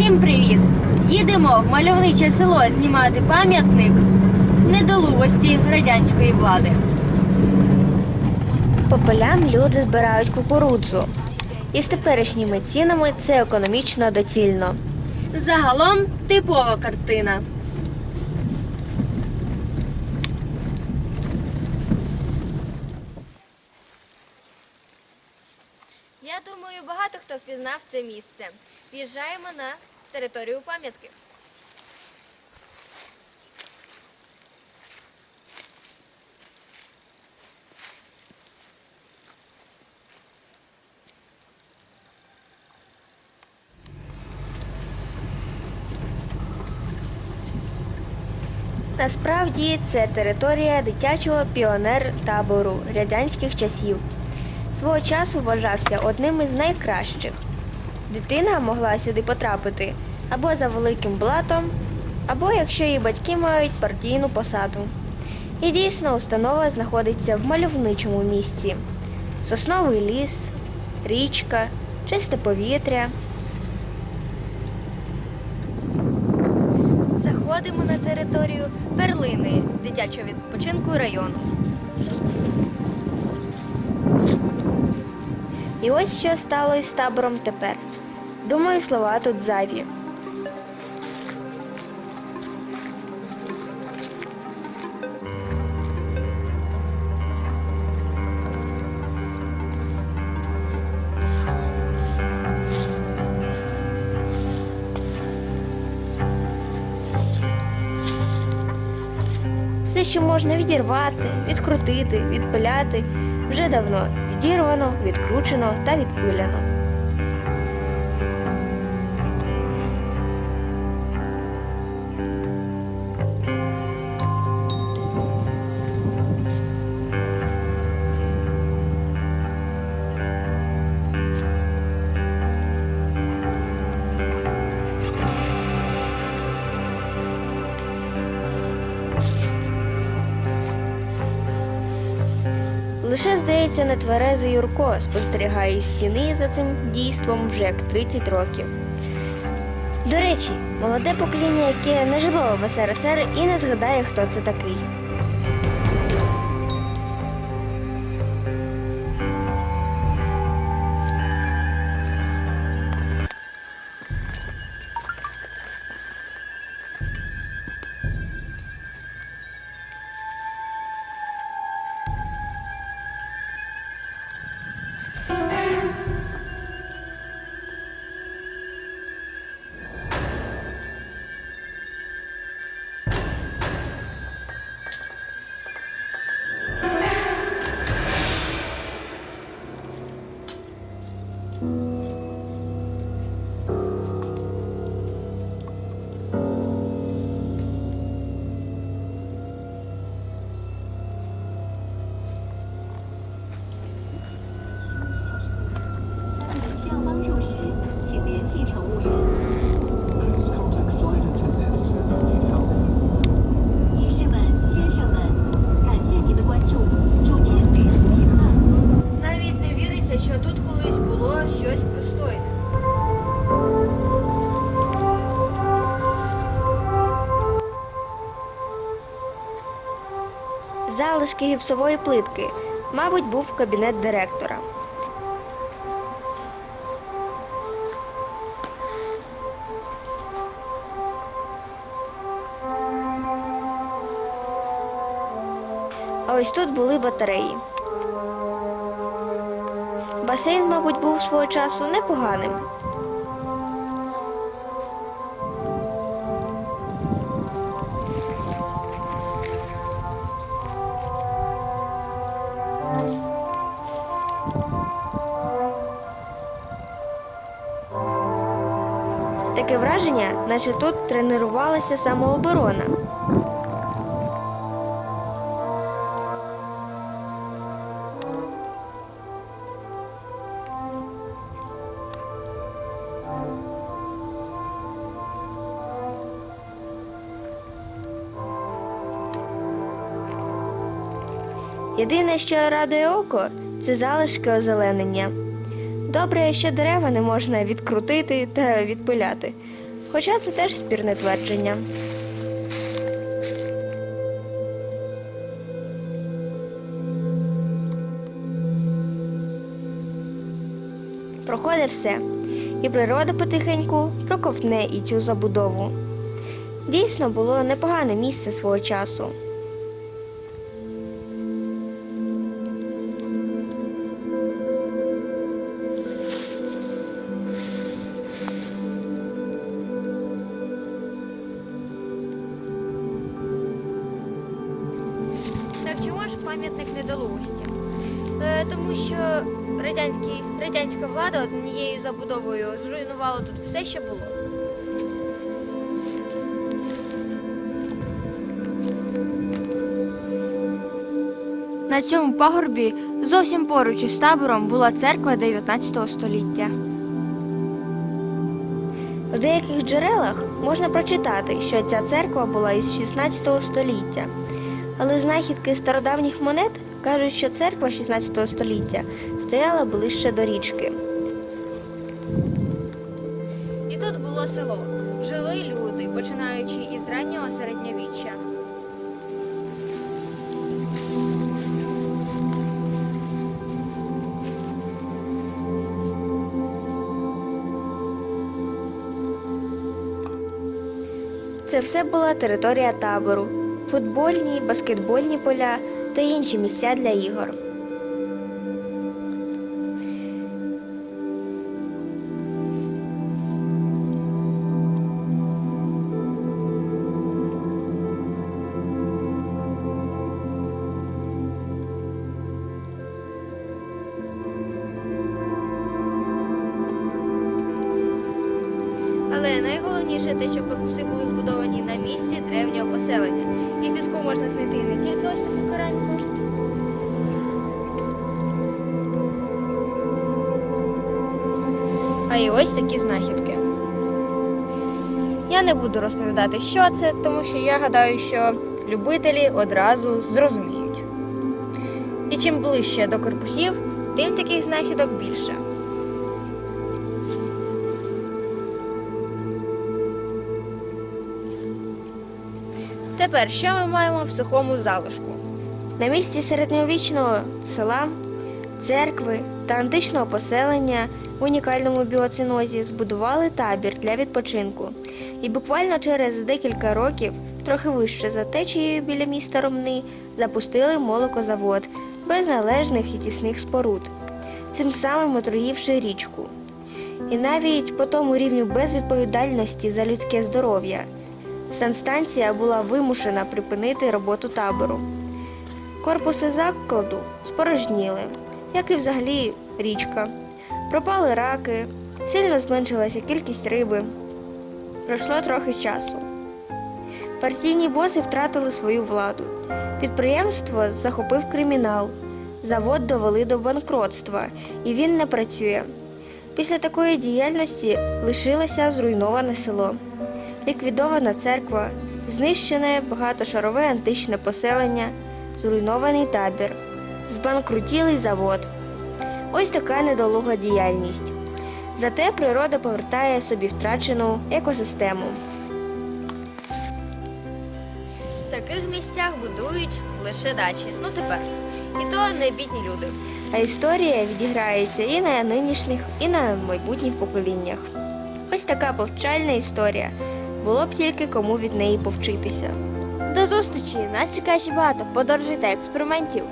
Всім привіт! Їдемо в мальовниче село знімати пам'ятник недолугості радянської влади. По полям люди збирають кукурудзу. І з теперішніми цінами це економічно доцільно. Загалом типова картина. Я думаю, багато хто впізнав це місце. В'їжджаємо на територію пам'ятки. Насправді це територія дитячого піонер-табору радянських часів. Свого часу вважався одним із найкращих. Дитина могла сюди потрапити або за великим блатом, або якщо її батьки мають партійну посаду. І дійсно установа знаходиться в мальовничому місці: сосновий ліс, річка, чисте повітря. Заходимо на територію перлини дитячого відпочинку району. І ось що стало із табором тепер. Думаю, слова тут зайві. Все, що можна відірвати, відкрутити, відпиляти, вже давно відірвано, відкручено та відпиляно. Лише, здається, нетверезий Юрко спостерігає стіни за цим дійством вже як 30 років. До речі, молоде покоління, яке не жило в СРСР і не згадає, хто це такий. 需要帮助时，请联系乘务员。Залишки гіпсової плитки. Мабуть, був кабінет директора. А ось тут були батареї. Басейн, мабуть, був свого часу непоганим. Таке враження, наче тут тренувалася самооборона. Єдине, що радує око, це залишки озеленення. Добре, що дерева не можна відкрутити та відпиляти. Хоча це теж спірне твердження. Проходить все, і природа потихеньку проковтне і цю забудову. Дійсно було непогане місце свого часу. Пам'ятник недолугості? Е, тому що радянські, радянська влада однією забудовою зруйнувала тут все, що було. На цьому пагорбі зовсім поруч із табором була церква 19 століття. У деяких джерелах можна прочитати, що ця церква була із 16 століття. Але знахідки стародавніх монет кажуть, що церква 16 століття стояла ближче до річки. І тут було село. Жили люди, починаючи із раннього середньовіччя. Це все була територія табору, футбольні, баскетбольні поля та інші місця для ігор. Але найголовніше те, що корпуси були збудовані на місці древнього поселення. І піску можна знайти не тільки ось таку караньку. А й ось такі знахідки. Я не буду розповідати, що це, тому що я гадаю, що любителі одразу зрозуміють. І чим ближче до корпусів, тим таких знахідок більше. Тепер що ми маємо в сухому залишку? На місці середньовічного села, церкви та античного поселення в унікальному біоцинозі збудували табір для відпочинку. І буквально через декілька років, трохи вище за течією біля міста Ромни, запустили молокозавод без належних і тісних споруд, цим самим отруївши річку. І навіть по тому рівню безвідповідальності за людське здоров'я санстанція була вимушена припинити роботу табору. Корпуси закладу спорожніли, як і взагалі річка. Пропали раки, сильно зменшилася кількість риби. Пройшло трохи часу. Партійні боси втратили свою владу. Підприємство захопив кримінал. Завод довели до банкротства, і він не працює. Після такої діяльності лишилося зруйноване село, ліквідована церква, знищене багатошарове античне поселення, зруйнований табір, збанкрутілий завод. Ось така недолуга діяльність. Зате природа повертає собі втрачену екосистему. В таких місцях будують лише дачі. Ну тепер. І то не бідні люди. А історія відіграється і на нинішніх, і на майбутніх поколіннях. Ось така повчальна історія. Було б тільки кому від неї повчитися. До зустрічі! Нас чекає ще багато подорожей та експериментів.